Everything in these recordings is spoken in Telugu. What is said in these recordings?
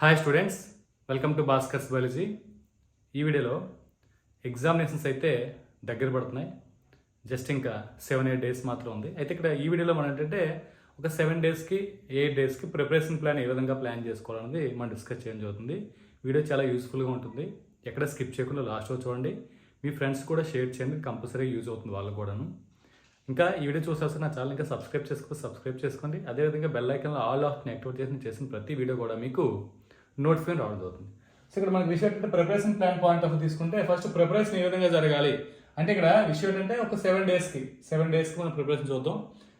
Hi students welcome to Bhaskar's biology ఈ వీడియోలో ఎగ్జామినేషన్స్ అయితే దగ్గర పడుతున్నాయి. జస్ట్ ఇంకా సెవెన్ ఎయిట్ డేస్ మాత్రం ఉంది. అయితే ఇక్కడ ఈ వీడియోలో మనం ఏంటంటే ఒక సెవెన్ డేస్కి ఎయిట్ డేస్కి ప్రిపరేషన్ ప్లాన్ ఏ విధంగా ప్లాన్ చేసుకోవాలనేది మనం డిస్కస్ చేయడం జరుగుతుంది. వీడియో చాలా యూస్ఫుల్గా ఉంటుంది. ఎక్కడ స్కిప్ చేయకుండా లాస్ట్ చూడండి. మీ ఫ్రెండ్స్ కూడా షేర్ చేయండి. కంపల్సరీ యూజ్ అవుతుంది వాళ్ళకు కూడాను. ఇంకా ఈ వీడియో చూసేస్తే నా ఛానల్ ఇంకా సబ్స్క్రైబ్ చేసుకో సబ్స్క్రైబ్ చేసుకోండి. అదేవిధంగా బెల్ ఐకన్లో ఆల్ ఆప్షన్ యాక్టివేట్ చేసి చేసిన ప్రతి వీడియో కూడా మీకు నోటిఫికేషన్ రావడం జరుగుతుంది. సో ఇక్కడ మనకి విషయం ఏంటంటే ప్రిపరేషన్ ప్లాన్ పాయింట్ ఆఫ్ తీసుకుంటే ఫస్ట్ ప్రిపరేషన్ ఏ విధంగా జరగాలి? అంటే ఇక్కడ విషయం ఏంటంటే ఒక సెవెన్ డేస్కి సెవెన్ డేస్కి మనం ప్రిపరేషన్ చూద్దాం.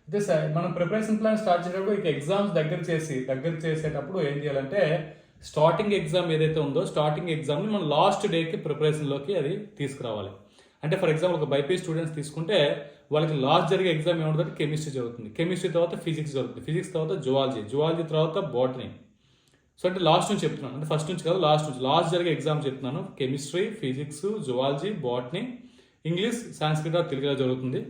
అయితే సార్ uh, మనం ప్రిపరేషన్ ప్లాన్ స్టార్ట్ చేసేటప్పుడు ఇక ఎగ్జామ్స్ దగ్గర చేసి దగ్గర చేసేటప్పుడు ఏం చేయాలంటే స్టార్టింగ్ ఎగ్జామ్ ఏదైతే ఉందో స్టార్టింగ్ ఎగ్జామ్ని మనం లాస్ట్ డేకి ప్రిపరేషన్లోకి అది తీసుకురావాలి. అంటే ఫర్ ఎగ్జాంపుల్ ఒక బైపీ స్టూడెంట్స్ తీసుకుంటే వాళ్ళకి లాస్ట్ జరిగే ఎగ్జామ్ ఏముంటుంది కెమిస్ట్రీ జరుగుతుంది. కెమిస్ట్రీ తర్వాత ఫిజిక్స్ జరుగుతుంది. ఫిజిక్స్ తర్వాత జువాలజీ జువాలజీ తర్వాత బాటనీ సో అంటే లాస్ట్ నుంచి చెప్తున్నాను. అంటే ఫస్ట్ నుంచి కాదు లాస్ట్ నుంచి. లాస్ట్ జరిగే ఎగ్జామ్ చెప్తున్నాను. Chemistry physics zoology botany English Sanskrit తెలుగులో జరుగుతుంది.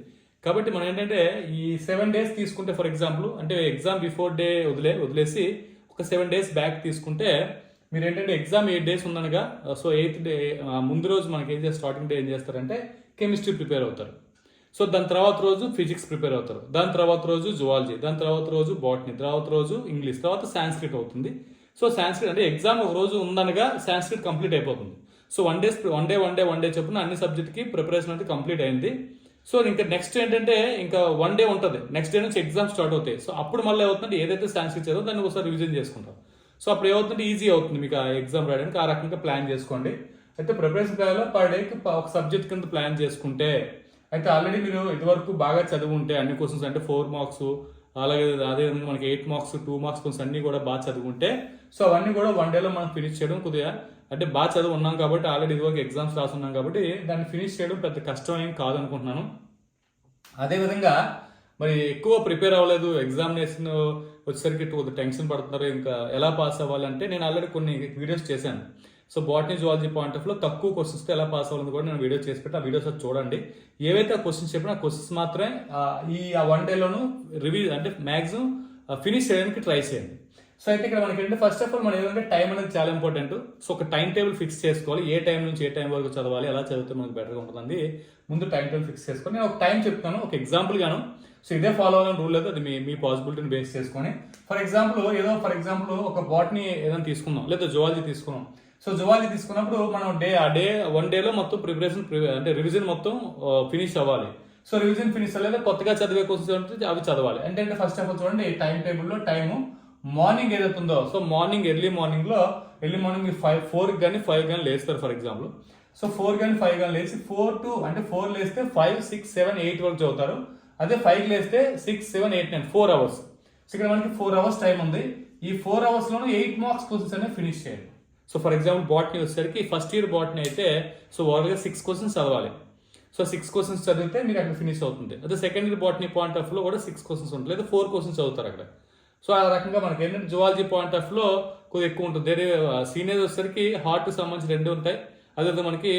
కాబట్టి మనం ఏంటంటే ఈ సెవెన్ డేస్ తీసుకుంటే ఫర్ ఎగ్జాంపుల్ అంటే ఎగ్జామ్ బిఫోర్ డే వదిలే వదిలేసి ఒక సెవెన్ డేస్ బ్యాక్ తీసుకుంటే మీరు ఏంటంటే ఎగ్జామ్ ఎయిట్ డేస్ ఉందనగా సో ఎయిత్ డే ముందు రోజు మనకి ఏం చేస్తారు? స్టార్టింగ్ డే ఏం చేస్తారంటే కెమిస్ట్రీ ప్రిపేర్ అవుతారు. సో దాని తర్వాత రోజు ఫిజిక్స్ ప్రిపేర్ అవుతారు. దాని తర్వాత రోజు జువాలజీ దాని తర్వాత రోజు బాటనీ తర్వాత రోజు ఇంగ్లీష్ తర్వాత సాంస్క్రిట్ అవుతుంది. సో సాంస్క్రిట్ అంటే ఎగ్జామ్ ఒక రోజు ఉందనగా సాంస్క్రిట్ కంప్లీట్ అయిపోతుంది. So one days one day one day one day చెప్పిన అన్ని సబ్జెక్ట్కి ప్రిపరేషన్ అయితే కంప్లీట్ అయింది. సో ఇంకా నెక్స్ట్ ఏంటంటే ఇంకా వన్ డే ఉంటుంది. నెక్స్ట్ డే నుంచి ఎగ్జామ్ స్టార్ట్ అవుతాయి. సో అప్పుడు మళ్ళీ ఏమవుతుందంటే ఏదైతే సాంస్క్రిట్ చదివో దాన్ని ఒకసారి రివిజన్ చేసుకుంటాం. సో అప్పుడు ఏమవుతుంది ఈజీ అవుతుంది మీకు ఆ ఎగ్జామ్ రాయడానికి. ఆ రకంగా ప్లాన్ చేసుకోండి. అయితే ప్రిపరేషన్ ప్లాన్లో పర్ డేకి ఒక సబ్జెక్ట్ కింద ప్లాన్ చేసుకుంటే. అయితే ఆల్రెడీ మీరు ఇదివరకు బాగా చదివి ఉంటే అన్ని క్వశ్చన్స్ అంటే ఫోర్ మార్క్స్ అలాగే అదేవిధంగా మనకి ఎయిట్ మార్క్స్ టూ మార్క్స్ కొంచెం అన్ని కూడా బాగా చదువుకుంటే సో అవన్నీ కూడా వన్ డేలో మనం ఫినిష్ చేయడం కొద్దిగా అంటే బాగా చదువు ఉన్నాం కాబట్టి ఆల్రెడీ ఇదివరకు ఎగ్జామ్స్ రాసున్నాం కాబట్టి దాన్ని ఫినిష్ చేయడం పెద్ద కష్టం ఏం కాదనుకుంటున్నాను. అదేవిధంగా మరి ఎక్కువ ప్రిపేర్ అవ్వలేదు ఎగ్జామినేషన్ వచ్చేసరికి కొద్దిగా టెన్షన్ పడుతున్నారు ఇంకా ఎలా పాస్ అవ్వాలంటే నేను ఆల్రెడీ కొన్ని వీడియోస్ చేశాను. సో బాటనీ జువాలజీ పాయింట్ ఆఫ్లో తక్కువ క్వశ్చన్స్ ఎలా పాస్ అవ్వాలని కూడా నేను వీడియో చేసి పెట్టి. ఆ వీడియోస్ అది చూడండి. ఏవైతే ఆ క్వశ్చన్స్ చెప్పినా ఆ క్వశ్చన్స్ మాత్రమే ఈ ఆ వన్ డేలోను రివ్యూ అంటే మ్యాక్సిమం ఫినిష్ చేయడానికి ట్రై చేయండి. సో అయితే ఇక్కడ మనకి ఏంటంటే ఫస్ట్ ఆఫ్ ఆల్ మనం ఏంటంటే టైం అనేది చాలా ఇంపార్టెంట్ సో ఒక టైం టేబుల్ ఫిక్స్ చేసుకోవాలి. ఏ టైం నుంచి ఏ టైం వరకు చదవాలి ఎలా చదివితే మనకు బెటర్గా ఉంటుందండి. ముందు టైం టేబుల్ ఫిక్స్ చేసుకొని నేను ఒక టైం చెప్తాను. ఒక ఎగ్జాంపుల్ గాను సో ఇదే ఫాలో అవ్వాలని రూల్ లేదు అది మీ మీ పాసిబిలిటీని బేస్ చేసుకొని ఫర్ ఎగ్జాంపుల్ ఏదో ఫర్ ఎగ్జాంపుల్ ఒక బాట్ని ఏదైనా తీసుకుందాం లేదా జువాలజీ తీసుకున్నాం సో జువాలజీ తీసుకున్నప్పుడు మనం డే ఆ డే వన్ డేలో మొత్తం ప్రిపరేషన్ అంటే రివిజన్ మొత్తం ఫినిష్ అవ్వాలి. సో రివిజన్ ఫినిష్ లేదా కొత్తగా చదివే క్వశ్చన్స్ అవి చదవాలి. అంటే ఫస్ట్ ఆఫ్ ఆల్ చూడండి టైం టేబుల్లో టైము మార్నింగ్ ఏదైతే ఉందో సో మార్నింగ్ ఎర్లీ మార్నింగ్లో ఎర్లీ మార్నింగ్ మీరు ఫైవ్ ఫోర్కి కానీ ఫైవ్ కానీ లేస్తారు ఫర్ ఎగ్జాంపుల్ సో ఫోర్ కానీ ఫైవ్ కానీ లేచి ఫోర్ టు అంటే ఫోర్ లేస్తే ఫైవ్ సిక్స్ సెవెన్ ఎయిట్ వరకు చదువుతారు. అదే ఫైవ్ లేస్తే six seven eight nine four hours so ఇక్కడ మనకి ఫోర్ అవర్స్ టైం ఉంది. ఈ ఫోర్ అవర్స్లోనూ ఎయిట్ మార్క్స్ క్వశ్చన్స్ అనేవి ఫినిష్ చేయాలి. సో ఫర్ ఎగ్జాంపుల్ బాట్నీ వచ్చేసరికి ఫస్ట్ ఇయర్ బాట్నీ అయితే సో ఓవర్గా సిక్స్ క్వశ్చన్స్ చదవాలి. సో సిక్స్ క్వశ్చన్స్ చదివితే మీకు అక్కడ ఫినిష్ అవుతుంది. అదే సెకండ్ ఇయర్ బాటనీ పాయింట్ ఆఫ్లో కూడా సిక్స్ క్వశ్చన్స్ ఉంటుంది లేదా ఫోర్ క్వశ్చన్స్ చదువుతారు అక్కడ. సో ఆ రకంగా మనకి ఏంటంటే జువాలజీ పాయింట్ ఆఫ్లో కొద్దిగా ఎక్కువ ఉంటుంది. సీనియర్స్ వచ్చేసరికి హార్ట్ సంబంధించి రెండు ఉంటాయి. అదే మనకి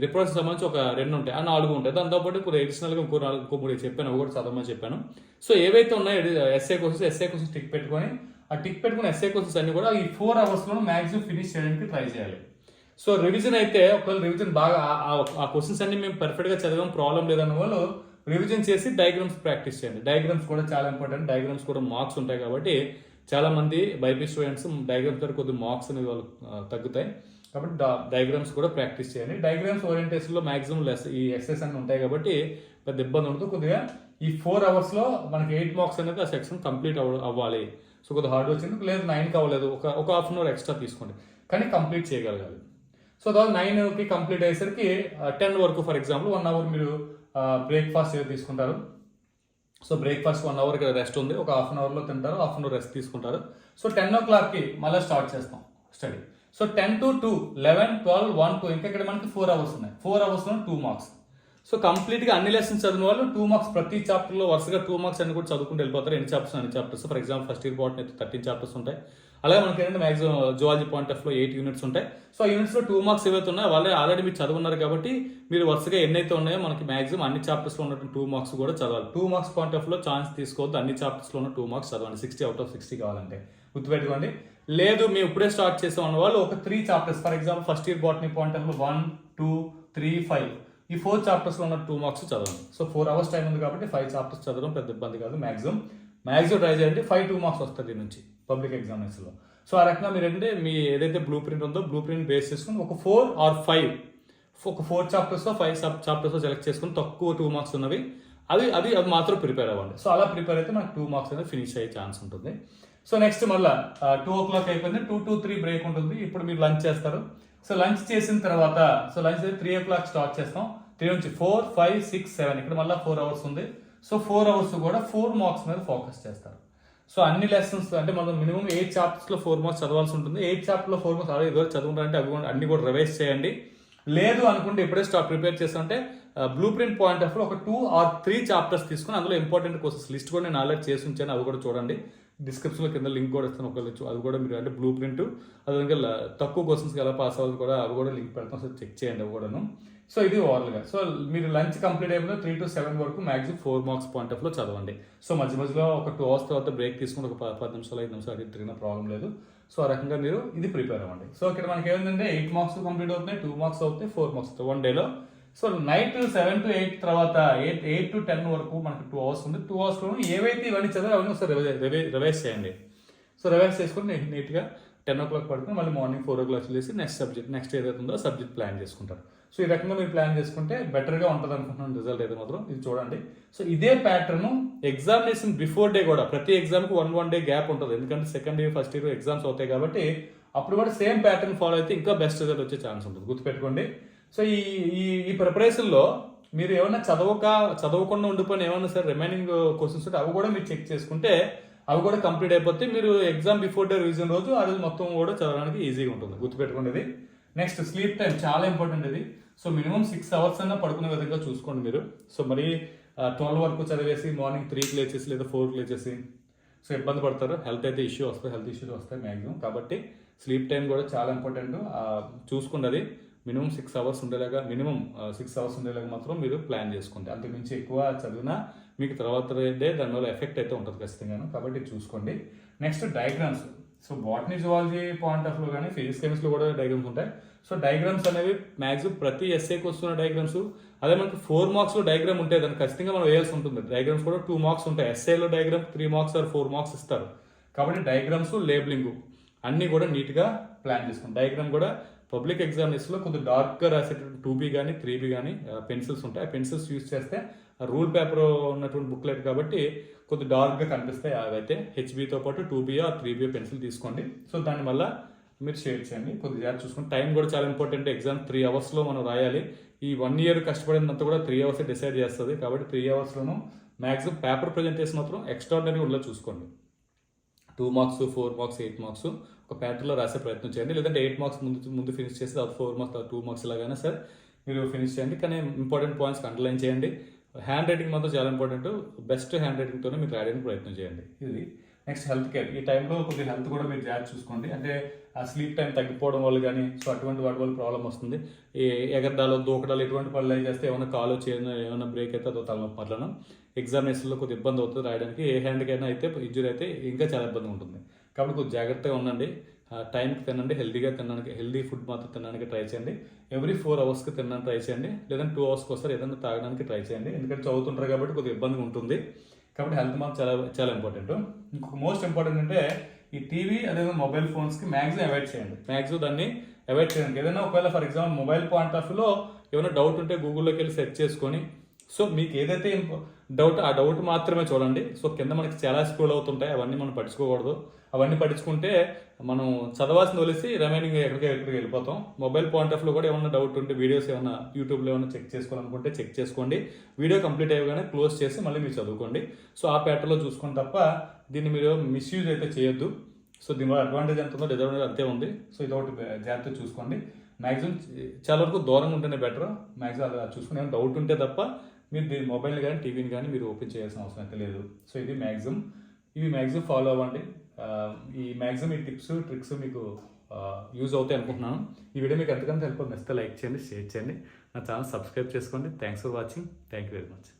రిప్రొడక్షన్ సంబంధించి ఒక రెండు ఉంటాయి. ఆ నాలుగు ఉంటాయి. దాంతోపాటు కొద్దిగా ఎడిషనల్గా ఇంకో నాలుగు ఇంకో మూడు చెప్పాను. అవి కూడా చదవమని చెప్పాను. సో ఏవైతే ఉన్నాయో SA questions SA questions tick పెట్టుకొని ఆ టిక్ పెట్టుకున్న ఎస్ఏ క్వశ్చన్స్ అన్ని కూడా ఈ ఫోర్ అవర్స్లో మ్యాక్సిమం ఫినిష్ చేయడానికి ట్రై చేయాలి. సో రివిజన్ అయితే ఒకవేళ రివిజన్ బాగా ఆ- ఆ- క్వశ్చన్స్ అన్ని మేము పర్ఫెక్ట్గా చదవడం చదివాం ప్రాబ్లం లేదన్న వాళ్ళు రివిజన్ చేసి డయాగ్రామ్స్ ప్రాక్టీస్ చేయండి. డయాగ్రామ్స్ కూడా చాలా ఇంపార్టెంట్ డయాగ్రామ్స్ కూడా మార్క్స్ ఉంటాయి కాబట్టి చాలా మంది బైపీ స్టూడెంట్స్ డయాగ్రామ్స్ ద్వారా కొద్ది మార్క్స్ అనేవి వాళ్ళు uh, తగ్గుతాయి. కాబట్టి డయాగ్రామ్స్ కూడా ప్రాక్టీస్ చేయండి. డయాగ్రామ్స్ ఓరియంటేషన్లో మ్యాక్సిమం లెస్ ఈ ఎక్సెస్ అన్ని ఉంటాయి కాబట్టి పెద్ద ఇబ్బంది ఉండదు. కొద్దిగా ఈ ఫోర్ అవర్స్లో మనకి ఎయిట్ మార్క్స్ అనేది ఆ సెక్షన్ కంప్లీట్ అవ్వాలి. సో కొద్దిగా హార్డ్ వచ్చింది లేదు నైన్కి అవ్వలేదు. ఒక ఒక హాఫ్ అన్ అవర్ ఎక్స్ట్రా తీసుకోండి. కానీ కంప్లీట్ చేయగలగాలి. సో తర్వాత నైన్కి కంప్లీట్ అయ్యేసరికి టెన్ వరకు ఫర్ ఎగ్జాంపుల్ వన్ అవర్ మీరు బ్రేక్ఫాస్ట్ ఏదో తీసుకుంటారు. So breakfast one hour rest ఉంది. ఒక హాఫ్ అన్ అవర్లో తింటారు. హాఫ్ అన్ అవర్ రెస్ట్ తీసుకుంటారు. సో టెన్ ఓ క్లాక్కి మళ్ళీ స్టార్ట్ చేస్తాం. Study so ten to two eleven twelve one two ఇంకా ఇక్కడ మనకి ఫోర్ అవర్స్ ఉన్నాయి. ఫోర్ అవర్స్లో టూ మార్క్స్ సో కంప్లీట్గా అన్ని లెసన్స్ చదివిన వాళ్ళు టూ మార్క్స్ ప్రతి చాప్టర్లో వరుసగా టూ మార్క్స్ అన్ని కూడా చదువుకుంటూ వెళ్ళిపోతారు. ఎన్ని చాప్టర్స్ అన్ని chapters for example first year botany అయితే థర్టీన్ చాప్టర్స్ ఉంటాయి. అలాగే మనకి ఏంటంటే మ్యాక్సిమం జువాలజీ పాయింట్ ఆఫ్లో ఎయిట్ యూనిట్స్ ఉంటాయి. సో ఆ యూనిట్స్లో టూ మార్క్స్ ఏవైతే ఉన్నాయో వాళ్ళే ఆల్రెడీ మీరు చదువున్నారు కాబట్టి మీరు వరుసగా ఎన్నైతే ఉన్నాయో మనకి మాక్సిమం అన్ని చాప్టర్స్లో ఉన్నటువంటి టూ మార్క్స్ కూడా చదవాలి. టూ మార్క్స్ పాయింట్ ఆఫ్లో ఛాన్స్ తీసుకోవద్దు. అన్ని చాప్టర్స్లో ఉన్న టూ మార్క్స్ చదవండి. సిక్స్టీ అవుట్ ఆఫ్ సిక్స్టీ కావాలంటే. గుర్తుపెట్టుకోండి. లేదు మేము ఇప్పుడే స్టార్ట్ చేసాం అన్న వాళ్ళు ఒక three chapters for example first year botany point of one two three five ఈ ఫోర్ చాప్టర్స్లో ఉన్న టూ మార్క్స్ చదవండి. సో ఫోర్ అవర్స్ టైం ఉంది కాబట్టి ఫైవ్ చాప్టర్స్ చదవడం పెద్ద ఇబ్బంది కాదు. మాక్సిమం మాక్సిమం ట్రై చేయండి. ఫైవ్ టూ మార్క్స్ వస్తుంది దీని నుంచి. పబ్లిక్ ఎగ్జామినేషన్లో సో ఆ రకంగా మీరు ఏంటంటే మీ ఏదైతే బ్లూ ప్రింట్ ఉందో బ్లూ ప్రింట్ బేస్ చేసుకుని ఒక ఫోర్ ఆర్ ఫైవ్ ఒక four chapters five sub chapters select చేసుకుని తక్కువ టూ మార్క్స్ ఉన్నవి అవి అవి అవి మాత్రం ప్రిపేర్ అవ్వండి. సో అలా ప్రిపేర్ అయితే మనకు టూ మార్క్స్ అనేది ఫినిష్ అయ్యే ఛాన్స్ ఉంటుంది. సో నెక్స్ట్ మళ్ళీ టూ ఓ క్లాక్ అయిపోయింది టూ టూ త్రీ బ్రేక్ ఉంటుంది. ఇప్పుడు మీరు లంచ్ చేస్తారు. సో లంచ్ చేసిన తర్వాత so lunch three o'clock start చేస్తాం. త్రీ నుంచి ఫోర్ ఫైవ్ సిక్స్ సెవెన్ ఇక్కడ మళ్ళీ ఫోర్ అవర్స్ ఉంది. సో ఫోర్ అవర్స్ కూడా ఫోర్ మార్క్స్ మీద ఫోకస్ చేస్తారు. సో అన్ని లెసన్స్ అంటే మనం మినిమం ఎయిట్ చాప్టర్స్లో ఫోర్ మార్క్స్ చదవాల్సి ఉంటుంది. ఎయిట్ చాప్టర్లో ఫోర్ మార్క్స్ ఆల్రెడీ ఇదివరకు చదువుకుంటారంటే అవి కూడా అన్ని కూడా రివైజ్ చేయండి. లేదు అనుకుంటే ఇప్పుడే స్టాప్ ప్రిపేర్ చేస్తుంటే బ్లూ ప్రింట్ పాయింట్ ఆఫ్ ఒక టూ ఆర్ త్రీ చాప్టర్స్ తీసుకుని అందులో ఇంపార్టెంట్ కోర్సెస్ లిస్ట్ కూడా నేను ఆల్రెడీ చేసి ఉంచాను. అవి కూడా చూడండి. డిస్క్రిప్షన్లో కింద లింక్ కూడా ఇస్తాను. ఒకళ్ళు అది కూడా మీరు అంటే బ్లూ ప్రింట్ అదే తక్కువ క్వశ్చన్స్కి ఎలా పాస్ అవ్వాలి కూడా అవి కూడా లింక్ పెడతాం సార్ చెక్ చేయండి అవి కూడాను. సో ఇది ఓవరాల్గా. సో మీరు లంచ్ కంప్లీట్ అయిపోయిన త్రీ టు సెవెన్ వరకు మ్యాక్సిమం ఫోర్ మార్క్స్ పాయింట్ ఆఫ్లో చదవండి. సో మధ్య మధ్యలో ఒక టూ అవర్స్ తర్వాత బ్రేక్ తీసుకుని ఒక పది నిమిషాలు ఐదు నిమిషాలు అడిగి తిరిగిన ప్రాబ్లం లేదు. సో ఆ రకంగా మీరు ఇది ప్రిపేర్ అవ్వండి. సో ఇక్కడ మనకి ఏమైందంటే ఎయిట్ మార్క్స్ కంప్లీట్ అవుతున్నాయి టూ మార్క్స్ అవుతాయి ఫోర్ మార్క్స్ వన్ డేలో. So night seven to eight తర్వాత ఎయిట్ ఎయిట్ టు టెన్ వరకు మనకి టూ అవర్స్ ఉంది. టూ అవర్స్లో ఏవైతే ఇవన్నీ చదివి అవన్నీ ఒకసారి రివైజ్ చేయండి. సో రివైజ్ చేసుకుని నీట్గా టెన్ ఓ క్లాక్ పడుకుని మళ్ళీ మార్నింగ్ ఫోర్ ఓ క్లాక్ చేసి నెక్స్ట్ సబ్జెక్ట్ నెక్స్ట్ ఏదైతే ఉందో సబ్జెక్ట్ ప్లాన్ చేసుకుంటారు. సో ఈ రకంగా మీరు ప్లాన్ చేసుకుంటే బెటర్గా ఉంటుంది అనుకుంటున్నాను రిజల్ట్ అయితే మాత్రం. ఇది చూడండి. సో ఇదే ప్యాటర్ను ఎగ్జామినేషన్ బిఫోర్ డే కూడా ప్రతి ఎగ్జామ్కి వన్ వన్ డే గ్యాప్ ఉంటుంది. ఎందుకంటే second year first year exams అవుతాయి కాబట్టి అప్పుడు కూడా సేమ్ ప్యాటర్న్ ఫాలో అయితే ఇంకా బెస్ట్ రిజల్ట్ వచ్చే ఛాన్స్ ఉంటుంది. గుర్తుపెట్టుకోండి. సో ఈ ఈ ఈ ప్రిపరేషన్లో మీరు ఏమైనా చదవక చదవకుండా ఉండిపోయిన ఏమైనా సరే రిమైనింగ్ క్వశ్చన్స్ ఉంటే అవి కూడా మీరు చెక్ చేసుకుంటే అవి కూడా కంప్లీట్ అయిపోతే మీరు ఎగ్జామ్ బిఫోర్ డే రివిజన్ రోజు ఆ రోజు మొత్తం కూడా చదవడానికి ఈజీగా ఉంటుంది. గుర్తుపెట్టుకోండి ఇది. నెక్స్ట్ స్లీప్ టైం చాలా ఇంపార్టెంట్ ఇది. సో మినిమం సిక్స్ అవర్స్ అయినా పడుకునే విధంగా చూసుకోండి మీరు. సో మరి ట్వెల్వ్ వరకు చదివేసి మార్నింగ్ త్రీకి లేచేసి లేదా ఫోర్కి లేచేసి సో ఇబ్బంది పడతారు. హెల్త్ అయితే ఇష్యూ వస్తాయి హెల్త్ ఇష్యూస్ వస్తాయి మ్యాక్సిమం కాబట్టి స్లీప్ టైం కూడా చాలా ఇంపార్టెంట్ చూసుకోండి అది. మినిమం సిక్స్ అవర్స్ ఉండేలాగా మినిమం సిక్స్ అవర్స్ ఉండేలాగా మాత్రం మీరు ప్లాన్ చేసుకోండి అంతకుమించి ఎక్కువ చదివినా మీకు తర్వాత డే దానివల్ల ఎఫెక్ట్ అయితే ఉంటుంది ఖచ్చితంగా కాబట్టి చూసుకోండి. Next diagrams. So botany zoology point ఆఫ్లో కానీ ఫిజిక్స్ కెమిస్ట్రీ కూడా డయాగ్రామ్స్ ఉంటాయి. సో డయాగ్రామ్స్ అనేవి మ్యాక్సిమం ప్రతి ఎస్ఏకి వస్తున్న డయాగ్రామ్స్. అదే మనకి ఫోర్ మార్క్స్లో డయాగ్రామ్ ఉంటాయి దాన్ని ఖచ్చితంగా మనం వేయాల్సి ఉంటుంది. డయాగ్రామ్స్ కూడా టూ మార్క్స్ ఉంటాయి. ఎస్ఏలో diagram three marks or four marks ఇస్తారు. కాబట్టి డయాగ్రామ్స్ లేబులింగ్. అన్నీ కూడా నీట్గా ప్లాన్ చేసుకోండి డయాగ్రామ్ కూడా పబ్లిక్ ఎగ్జామినేషన్లో కొంచెం డార్క్గా రాసేటువంటి టూ బీ కానీ త్రీ బీ కానీ పెన్సిల్స్ ఉంటాయి. ఆ పెన్సిల్స్ యూజ్ చేస్తే రూల్ పేపర్ ఉన్నటువంటి బుక్లెట్ కాబట్టి కొద్ది డార్క్గా కనిపిస్తాయి. అవైతే హెచ్బీతో పాటు two B or three B pencil తీసుకోండి. సో దాని వల్ల మీరు షేర్ చేయండి. కొద్ది జాగ్రత్త చూసుకోండి. టైం కూడా చాలా ఇంపార్టెంట్ ఎగ్జామ్ త్రీ అవర్స్లో మనం రాయాలి. ఈ వన్ ఇయర్ కష్టపడినంత కూడా త్రీ అవర్స్ డిసైడ్ చేస్తుంది. కాబట్టి త్రీ అవర్స్లోనూ మ్యాక్సిమం పేపర్ ప్రజెంటేషన్ మాత్రం ఎక్స్ట్రాడినరీ ఉండలో చూసుకోండి. Two marks four marks eight marks ఒక ప్యాటర్న్లో రాసే ప్రయత్నం చేయండి. లేదంటే ఎయిట్ మార్క్స్ ముందు ముందు ఫినిష్ చేసి తర్వాత ఫోర్ మార్క్స్ టూ మార్క్స్ ఇలాగైనా సరే మీరు ఫినిష్ చేయండి. కానీ ఇంపార్టెంట్ పాయింట్స్ అండర్లైన్ చేయండి. హ్యాండ్ రైటింగ్ మాత్రం చాలా ఇంపార్టెంట్ బెస్ట్ హ్యాండ్ రైటింగ్తోనే మీరు రాయడానికి ప్రయత్నం చేయండి. ఇది నెక్స్ట్ హెల్త్ కేర్ ఈ టైంలో కొద్దిగా హెల్త్ కూడా మీరు జాగ్రత్త చూసుకోండి. అంటే ఆ స్లీప్ టైం తగ్గిపోవడం వల్ల కానీ సో అటువంటి వాటి వల్ల ప్రాబ్లం వస్తుంది. ఈ ఎగరడాలు దూకడాలు ఎటువంటి పనులు చేస్తే ఏమైనా కాలు చేయడం ఏమైనా బ్రేక్ అయితే అదో తలనొప్పి ఎగ్జామినేషన్లో కొద్దిగా ఇబ్బంది అవుతుంది రాయడానికి ఏ హ్యాండ్కైనా అయితే ఇంజురీ అయితే ఇంకా చాలా ఇబ్బంది ఉంటుంది. కాబట్టి కొద్దిగా జాగ్రత్తగా ఉండండి. టైంకి తినండి హెల్దీగా తినడానికి హెల్దీ ఫుడ్ మాత్రం తినడానికి ట్రై చేయండి. ఎవ్రీ ఫోర్ అవర్స్కి తినడానికి ట్రై చేయండి. లేదంటే టూ అవర్స్కి వస్తారు ఏదైనా తాగడానికి ట్రై చేయండి. ఎందుకంటే చదువుతుంటారు కాబట్టి కొద్దిగా ఇబ్బందిగా ఉంటుంది. కాబట్టి హెల్త్ మాత్రం చాలా చాలా ఇంపార్టెంట్. ఇంకొక మోస్ట్ ఇంపార్టెంట్ అంటే ఈ టీవీ అదేవిధంగా మొబైల్ ఫోన్స్కి మ్యాక్సిమం అవాయిడ్ చేయండి. మ్యాక్సిమం దాన్ని అవాయిడ్ చేయండి ఏదైనా ఒకవేళ ఫర్ ఎగ్జాంపుల్ మొబైల్ పాయింట్ ఆఫ్లో ఏమైనా డౌట్ ఉంటే గూగుల్లోకి వెళ్ళి సెర్చ్ చేసుకొని సో మీకు ఏదైతే డౌట్ ఆ డౌట్ మాత్రమే చూడండి. సో కింద మనకి చాలా స్కూల్ అవుతుంటాయి. అవన్నీ మనం పట్టించుకోకూడదు. అవన్నీ పట్టించుకుంటే మనం చదవాల్సిన వదిలేసి రిమైనింగ్ ఎక్కడికి ఎక్కడికి వెళ్ళిపోతాం. మొబైల్ పాయింట్ ఆఫ్లో కూడా ఏమైనా డౌట్ ఉంటే వీడియోస్ ఏమైనా యూట్యూబ్లో ఏమైనా చెక్ చేసుకోవాలనుకుంటే చెక్ చేసుకోండి. వీడియో కంప్లీట్ అయ్యగానే క్లోజ్ చేసి మళ్ళీ మీరు చదువుకోండి. సో ఆ ప్యాటర్న్లో చూసుకోండి తప్ప దీన్ని మీరు మిస్యూజ్ అయితే చేయొద్దు. సో దీనివల్ల అడ్వాంటేజ్ ఎంత ఉందో డిసడ్వాంటేజ్ అంతే ఉంది. సో ఇది ఒకటి జాగ్రత్త చూసుకోండి. మ్యాక్సిమం చాలా వరకు దూరంగా ఉంటేనే బెటర్ మ్యాక్సిమం అలా చూసుకుని ఏమైనా డౌట్ ఉంటే తప్ప మీరు దీని మొబైల్ కానీ టీవీని కానీ మీరు ఓపెన్ చేయాల్సిన అవసరం అయితే లేదు. సో ఇది మ్యాక్సిమం ఇవి మ్యాక్సిమం ఫాలో అవ్వండి. ఈ మ్యాక్సిమం ఈ టిప్స్ ట్రిక్స్ మీకు యూజ్ అవుతాయి అనుకుంటున్నాను. ఈ వీడియో మీకు ఎంతకంత హెల్ప్ నచ్చితే లైక్ చేయండి షేర్ చేయండి. నా ఛానల్ సబ్స్క్రైబ్ చేసుకోండి. Thanks for watching thank you very much